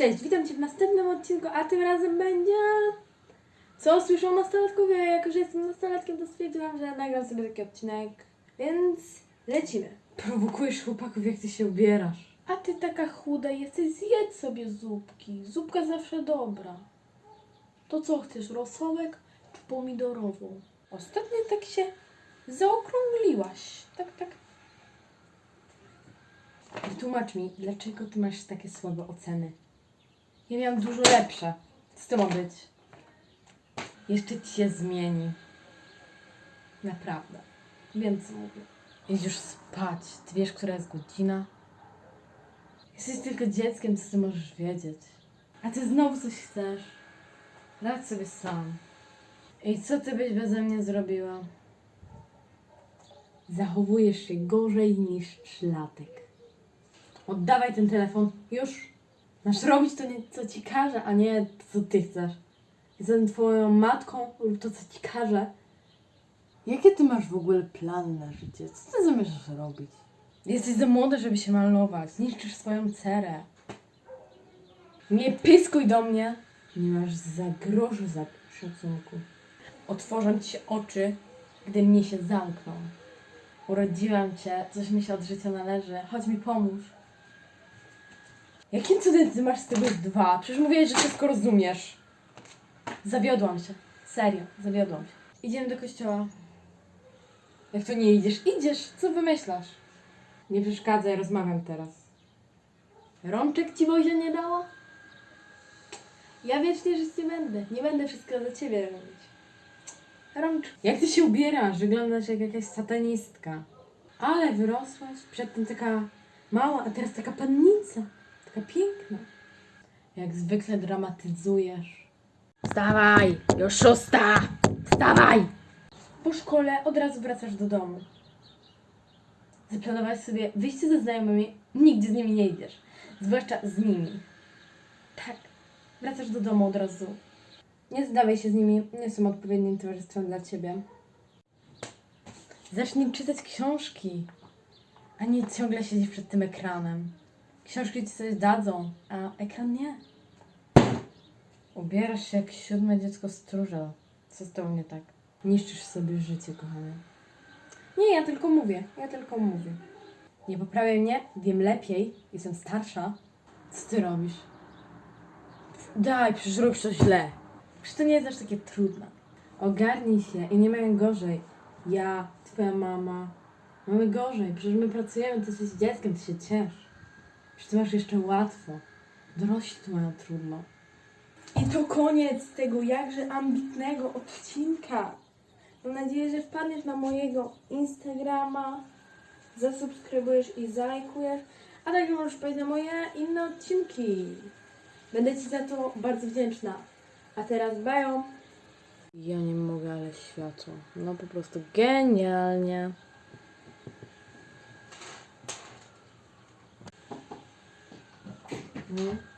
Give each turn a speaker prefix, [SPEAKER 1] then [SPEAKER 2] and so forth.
[SPEAKER 1] cześć, witam Cię w następnym odcinku, a tym razem będzie... Co słyszą nastolatkowie? Jako, że jestem nastolatkiem, to stwierdziłam, że nagram sobie taki odcinek, więc lecimy. Prowokujesz chłopaków, jak Ty się ubierasz. A Ty taka chuda jesteś, zjedz sobie zupki. Zupka zawsze dobra. To co chcesz, rosołek czy pomidorową? Ostatnio tak się zaokrągliłaś. Tak, tak. Wytłumacz mi, dlaczego ty masz takie słabe oceny? Ja miałam dużo lepsze. To ma być? Jeszcze ci się zmieni. Naprawdę. Wiem, co mówię. Idź już spać. Ty wiesz, która jest godzina? Jesteś tylko dzieckiem, co ty możesz wiedzieć. A ty znowu coś chcesz. Radź sobie sam. I co ty byś beze mnie zrobiła? Zachowujesz się gorzej niż szlatek. Oddawaj ten telefon. Już. Masz robić to, nie, co ci każe, a nie to, co ty chcesz. Jestem twoją matką, rób to, co ci każe.
[SPEAKER 2] Jakie ty masz w ogóle plany na życie? Co ty zamierzasz robić?
[SPEAKER 1] Jesteś za młoda, żeby się malować. Niszczysz swoją cerę. Nie piskuj do mnie. Nie masz za groszy za szacunku. Otworzą ci się oczy, gdy mnie się zamkną. Urodziłam cię, coś mi się od życia należy. Chodź mi pomóż. Jakim cudem ty masz z tego dwa? Przecież mówiłeś, że wszystko rozumiesz. Zawiodłam się. Serio, zawiodłam się. Idziemy do kościoła. Jak to nie idziesz? Idziesz! Co wymyślasz? Nie przeszkadzaj, rozmawiam teraz. Rączek ci Wojzia nie dała? Ja wiecznie żyć nie będę. Nie będę wszystko za ciebie robić. Rącz. Jak ty się ubierasz? Wyglądasz jak jakaś satanistka. Ale wyrosłaś. Przedtem taka mała, a teraz taka pannica. Taka piękna. Jak zwykle dramatyzujesz. Wstawaj! Już szósta! Wstawaj! Po szkole od razu wracasz do domu. Zaplanować sobie wyjście ze znajomymi, nigdzie z nimi nie idziesz. Zwłaszcza z nimi. Tak, wracasz do domu od razu. Nie zdawaj się z nimi, nie są odpowiednim towarzystwem dla ciebie. Zacznij czytać książki, a nie ciągle siedzieć przed tym ekranem. Książki ci coś dadzą, a ekran nie. Ubierasz się jak siódme dziecko stróża. Co z tobą nie tak? Niszczysz sobie życie, kochany. Nie, ja tylko mówię. Ja tylko mówię. Nie poprawiaj mnie, wiem lepiej, jestem starsza. Co ty robisz? Daj, przecież robisz to źle. Przecież to nie jest aż takie trudne. Ogarnij się i nie mają gorzej. Ja, twoja mama. Mamy gorzej, przecież my pracujemy, ty jesteś dzieckiem, ty się ciesz. Przecież ty masz jeszcze łatwo. Dorośli to mają trudno. I to koniec tego jakże ambitnego odcinka. Mam nadzieję, że wpadniesz na mojego Instagrama, zasubskrybujesz i zalajkujesz, a także możesz pójść na moje inne odcinki. Będę Ci za to bardzo wdzięczna. A teraz bają.
[SPEAKER 2] Ja nie mogę, ale światło. No po prostu genialnie.
[SPEAKER 1] No.